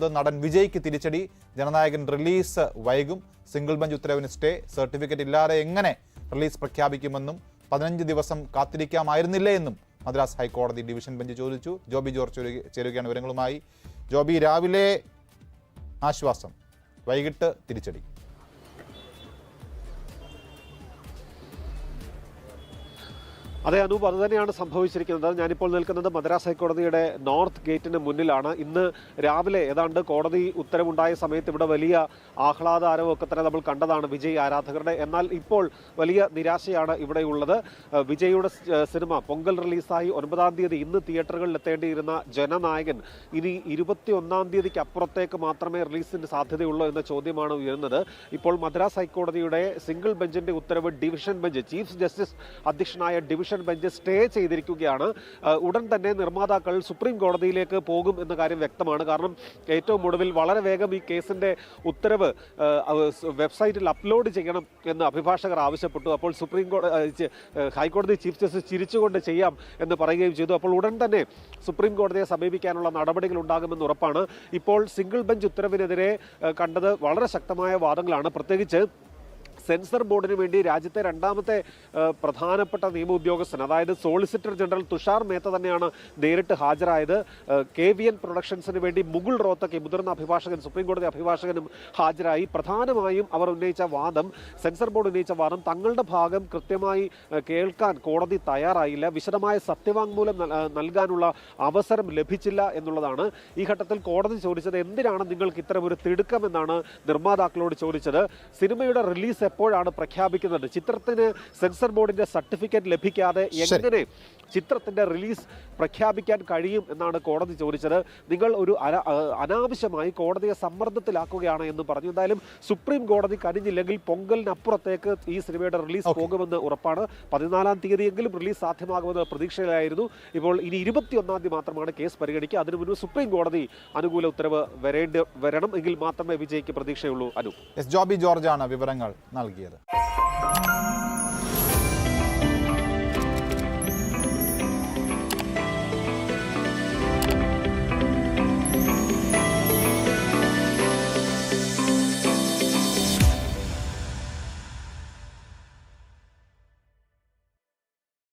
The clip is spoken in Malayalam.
നടൻ വിജയ്ക്ക് തിരിച്ചടി. ജനനായകൻ റിലീസ് വൈകും. സിംഗിൾ ബെഞ്ച് ഉത്തരവിന് സ്റ്റേ. സർട്ടിഫിക്കറ്റ് ഇല്ലാതെ എങ്ങനെ റിലീസ് പ്രഖ്യാപിക്കുമെന്നും പതിനഞ്ച് ദിവസം കാത്തിരിക്കാമായിരുന്നില്ലേ എന്നും മദ്രാസ് ഹൈക്കോടതി ഡിവിഷൻ ബെഞ്ച് ചോദിച്ചു. ജോബി ജോർജ് ചേരുക- ചേരുകയാണ് വിവരങ്ങളുമായി. ജോബി രാവിലെ ആശ്വാസം. വൈകിട്ട് തിരിച്ചടി. അതെ അനൂപ് അത് തന്നെയാണ് സംഭവിച്ചിരിക്കുന്നത്. ഞാനിപ്പോൾ നിൽക്കുന്നത് മദ്രാസ് ഹൈക്കോടതിയുടെ നോർത്ത് ഗേറ്റിന് മുന്നിലാണ്. ഇന്ന് രാവിലെ ഏതാണ്ട് കോടതി ഉത്തരവുണ്ടായ സമയത്ത് ഇവിടെ വലിയ ആഹ്ലാദാരവും ഒക്കെ തന്നെ നമ്മൾ കണ്ടതാണ് വിജയ് ആരാധകരുടെ. എന്നാൽ ഇപ്പോൾ വലിയ നിരാശയാണ് ഇവിടെയുള്ളത്. വിജയുടെ സിനിമ പൊങ്കൽ റിലീസായി ഒൻപതാം തീയതി ഇന്ന് തിയേറ്ററുകളിൽ എത്തേണ്ടിയിരുന്ന ജനനായകൻ ഇനി ഇരുപത്തി ഒന്നാം തീയതിക്ക് അപ്പുറത്തേക്ക് മാത്രമേ റിലീസിന് സാധ്യതയുള്ളൂ എന്ന ചോദ്യമാണ് ഉയരുന്നത്. ഇപ്പോൾ മദ്രാസ് ഹൈക്കോടതിയുടെ സിംഗിൾ ബെഞ്ചിന്റെ ഉത്തരവ് ഡിവിഷൻ ബെഞ്ച് ചീഫ് ജസ്റ്റിസ് അധ്യക്ഷനായ ഡിവിഷൻ ബെഞ്ച് സ്റ്റേ ചെയ്തിരിക്കുകയാണ്. ഉടൻ തന്നെ നിർമ്മാതാക്കൾ സുപ്രീം കോടതിയിലേക്ക് പോകും എന്ന കാര്യം വ്യക്തമാണ്. കാരണം ഏറ്റവും ഒടുവിൽ വളരെ വേഗം ഈ കേസിന്റെ ഉത്തരവ് വെബ്സൈറ്റിൽ അപ്ലോഡ് ചെയ്യണം എന്ന് അഭിഭാഷകർ ആവശ്യപ്പെട്ടു. അപ്പോൾ സുപ്രീം കോടതി ഹൈക്കോടതി ചീഫ് ജസ്റ്റിസ് ചിരിച്ചുകൊണ്ട് ചെയ്യാം എന്ന് പറയുകയും ചെയ്തു. അപ്പോൾ ഉടൻ തന്നെ സുപ്രീം കോടതിയെ സമീപിക്കാനുള്ള നടപടികൾ ഉണ്ടാകുമെന്ന് ഉറപ്പാണ്. ഇപ്പോൾ സിംഗിൾ ബെഞ്ച് ഉത്തരവിനെതിരെ കണ്ടത് വളരെ ശക്തമായ വാദങ്ങളാണ്. പ്രത്യേകിച്ച് സെൻസർ ബോർഡിന് വേണ്ടി രാജ്യത്തെ രണ്ടാമത്തെ പ്രധാനപ്പെട്ട നിയമ ഉദ്യോഗസ്ഥൻ അതായത് സോളിസിറ്റർ ജനറൽ തുഷാർ മേത്ത തന്നെയാണ് നേരിട്ട് ഹാജരായത്. കെ വി എൻ പ്രൊഡക്ഷൻസിന് വേണ്ടി മുകുൾ റോത്തക്ക് മുതിർന്ന അഭിഭാഷകൻ സുപ്രീം കോടതി അഭിഭാഷകനും ഹാജരായി. പ്രധാനമായും അവർ ഉന്നയിച്ച വാദം സെൻസർ ബോർഡ് ഉന്നയിച്ച വാദം തങ്ങളുടെ ഭാഗം കൃത്യമായി കേൾക്കാൻ കോടതി തയ്യാറായില്ല. വിശദമായ സത്യവാങ്മൂലം നൽകാനുള്ള അവസരം ലഭിച്ചില്ല എന്നുള്ളതാണ് ഈ ഘട്ടത്തിൽ കോടതി ചോദിച്ചത്. എന്തിനാണ് നിങ്ങൾക്ക് ഇത്തരം ഒരു തിടുക്കമെന്നാണ് നിർമ്മാതാക്കളോട് ചോദിച്ചത്. സിനിമയുടെ റിലീസ് എപ്പോഴാണ് പ്രഖ്യാപിക്കുന്നത്? ചിത്രത്തിന് സെൻസർ ബോർഡിന്റെ സർട്ടിഫിക്കറ്റ് ലഭിക്കാതെ എങ്ങനെ ചിത്രത്തിന്റെ റിലീസ് പ്രഖ്യാപിക്കാൻ കഴിയും എന്നാണ് കോടതി ചോദിച്ചത്. നിങ്ങൾ ഒരു അനാവശ്യമായി കോടതിയെ സമ്മർദ്ദത്തിലാക്കുകയാണ് എന്ന് പറഞ്ഞു. എന്തായാലും സുപ്രീം കോടതി കനിഞ്ഞില്ലെങ്കിൽ പൊങ്കലിനപ്പുറത്തേക്ക് ഈ സിനിമയുടെ റിലീസ് പോകുമെന്ന് ഉറപ്പാണ്. പതിനാലാം തീയതിയെങ്കിലും റിലീസ് സാധ്യമാകുമെന്ന് പ്രതീക്ഷയിലായിരുന്നു. ഇപ്പോൾ ഇനി ഇരുപത്തിയൊന്നാം തീയതി മാത്രമാണ് കേസ് പരിഗണിക്കുക. അതിനു മുൻപ് സുപ്രീം കോടതി അനുകൂല ഉത്തരവ് വരേണ്ടി വരണം എങ്കിൽ മാത്രമേ വിജയിക്ക് പ്രതീക്ഷയുള്ളൂ. അനു. എസ് ജോബി ജോർജാണ് വിവരങ്ങൾ നൽകിയത്.